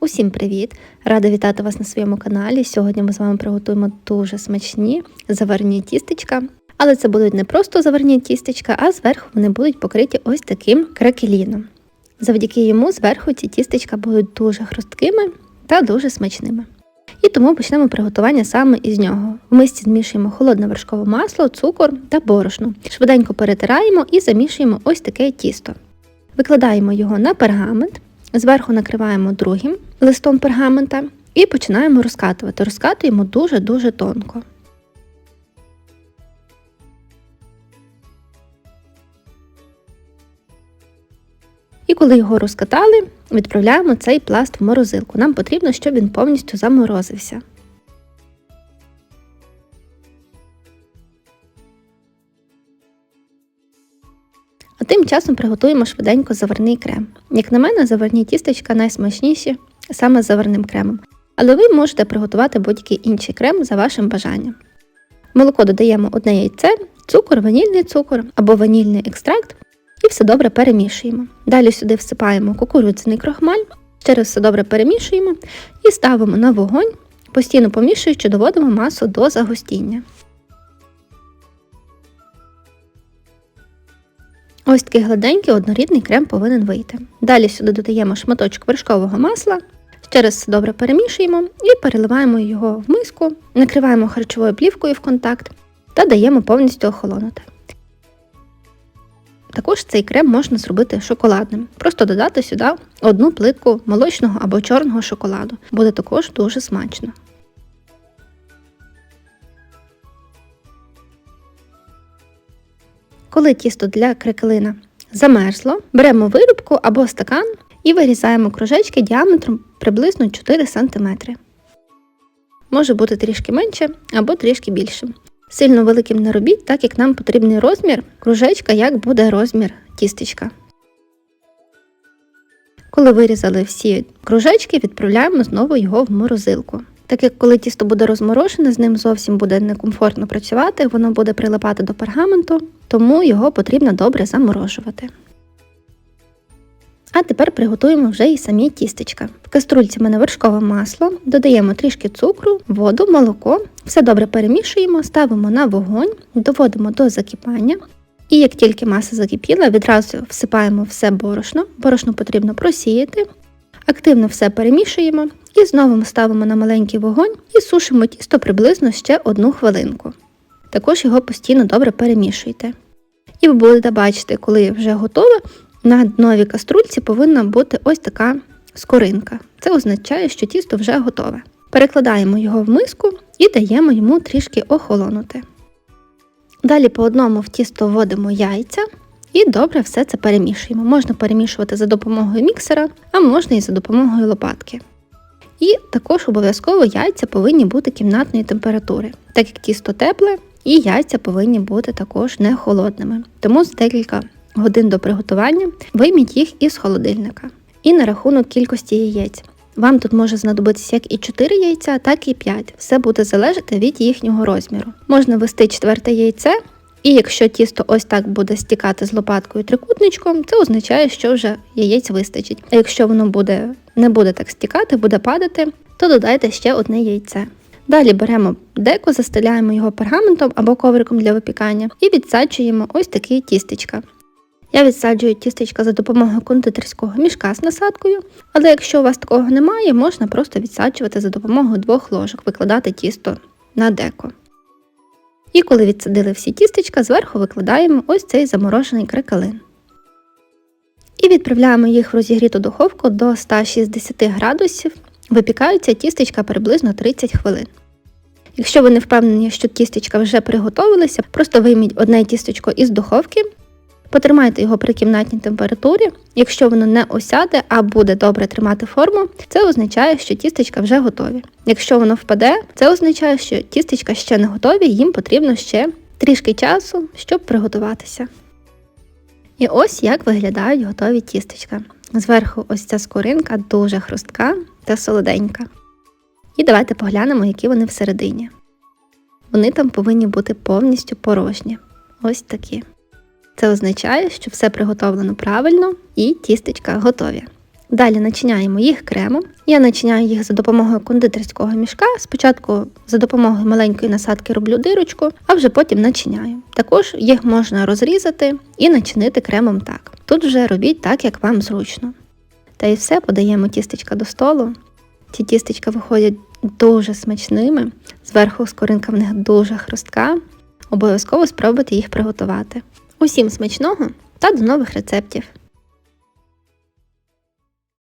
Усім привіт! Рада вітати вас на своєму каналі. Сьогодні ми з вами приготуємо дуже смачні заварні тістечка. Але це будуть не просто заварні тістечка, а зверху вони будуть покриті ось таким кракеліном. Завдяки йому зверху ці тістечка будуть дуже хрусткими та дуже смачними. І тому почнемо приготування саме із нього. В мисці змішуємо холодне вершкове масло, цукор та борошно. Швиденько перетираємо і замішуємо ось таке тісто. Викладаємо його на пергамент, зверху накриваємо другим листом пергамента і починаємо розкатувати. Розкатуємо дуже-дуже тонко. І коли його розкатали, відправляємо цей пласт в морозилку. Нам потрібно, щоб він повністю заморозився. Тим часом приготуємо швиденько заварний крем. Як на мене, заварні тістечка найсмачніші саме з заварним кремом. Але ви можете приготувати будь-який інший крем за вашим бажанням. Молоко додаємо одне яйце, цукор, ванільний цукор або ванільний екстракт і все добре перемішуємо. Далі сюди всипаємо кукурудзяний крохмаль, ще раз все добре перемішуємо і ставимо на вогонь, постійно помішуючи, доводимо масу до загустіння. Ось такий гладенький однорідний крем повинен вийти. Далі сюди додаємо шматочок вершкового масла, ще раз все добре перемішуємо і переливаємо його в миску, накриваємо харчовою плівкою в контакт та даємо повністю охолонути. Також цей крем можна зробити шоколадним. Просто додати сюди одну плитку молочного або чорного шоколаду. Буде також дуже смачно. Коли тісто для крекелина замерзло, беремо вирубку або стакан і вирізаємо кружечки діаметром приблизно 4 см. Може бути трішки менше або трішки більше. Сильно великим не робіть, так як нам потрібний розмір кружечка, як буде розмір тістечка. Коли вирізали всі кружечки, відправляємо знову його в морозилку. Так як коли тісто буде розморожене, з ним зовсім буде некомфортно працювати, воно буде прилипати до пергаменту, тому його потрібно добре заморожувати. А тепер приготуємо вже і самі тістечка. В каструльці в мене вершкове масло, додаємо трішки цукру, воду, молоко, все добре перемішуємо, ставимо на вогонь, доводимо до закипання. І як тільки маса закипіла, відразу всипаємо все борошно. Борошно потрібно просіяти, активно все перемішуємо і знову ставимо на маленький вогонь і сушимо тісто приблизно ще одну хвилинку. Також його постійно добре перемішуйте. І ви будете бачити, коли вже готове, на днові каструльці повинна бути ось така скоринка. Це означає, що тісто вже готове. Перекладаємо його в миску і даємо йому трішки охолонути. Далі по одному в тісто вводимо яйця і добре все це перемішуємо. Можна перемішувати за допомогою міксера, а можна і за допомогою лопатки. І також обов'язково яйця повинні бути кімнатної температури, так як тісто тепле, і яйця повинні бути також не холодними. Тому з декілька годин до приготування вийміть їх із холодильника. І на рахунок кількості яєць. Вам тут може знадобитися як і 4 яйця, так і 5. Все буде залежати від їхнього розміру. Можна ввести четверте яйце, і якщо тісто ось так буде стікати з лопаткою трикутничком, це означає, що вже яєць вистачить. А якщо воно буде, не буде так стікати, буде падати, то додайте ще одне яйце. Далі беремо деко, застеляємо його пергаментом або ковриком для випікання і відсаджуємо ось такі тістечка. Я відсаджую тістечка за допомогою кондитерського мішка з насадкою, але якщо у вас такого немає, можна просто відсаджувати за допомогою двох ложок, викладати тісто на деко. І коли відсадили всі тістечка, зверху викладаємо ось цей заморожений крекалин. І відправляємо їх в розігріту духовку до 160 градусів. Випікаються тістечка приблизно 30 хвилин. Якщо ви не впевнені, що тістечка вже приготовилися, просто вийміть одне тістечко із духовки, Потримайте його при кімнатній температурі. Якщо воно не осяде, а буде добре тримати форму, це означає, що тістечка вже готові. Якщо воно впаде, це означає, що тістечка ще не готові, їм потрібно ще трішки часу, щоб приготуватися. І ось як виглядають готові тістечка. Зверху ось ця скоринка дуже хрустка та солоденька. І давайте поглянемо, які вони всередині. Вони там повинні бути повністю порожні. Ось такі. Це означає, що все приготовлено правильно і тістечка готові. Далі начиняємо їх кремом. Я начиняю їх за допомогою кондитерського мішка. Спочатку за допомогою маленької насадки роблю дирочку, а вже потім начиняю. Також їх можна розрізати і начинити кремом так. Тут вже робіть так, як вам зручно. Та і все, подаємо тістечка до столу. Ці тістечка виходять дуже смачними, зверху скоринка в них дуже хрустка. Обов'язково спробуйте їх приготувати. Усім смачного та до нових рецептів!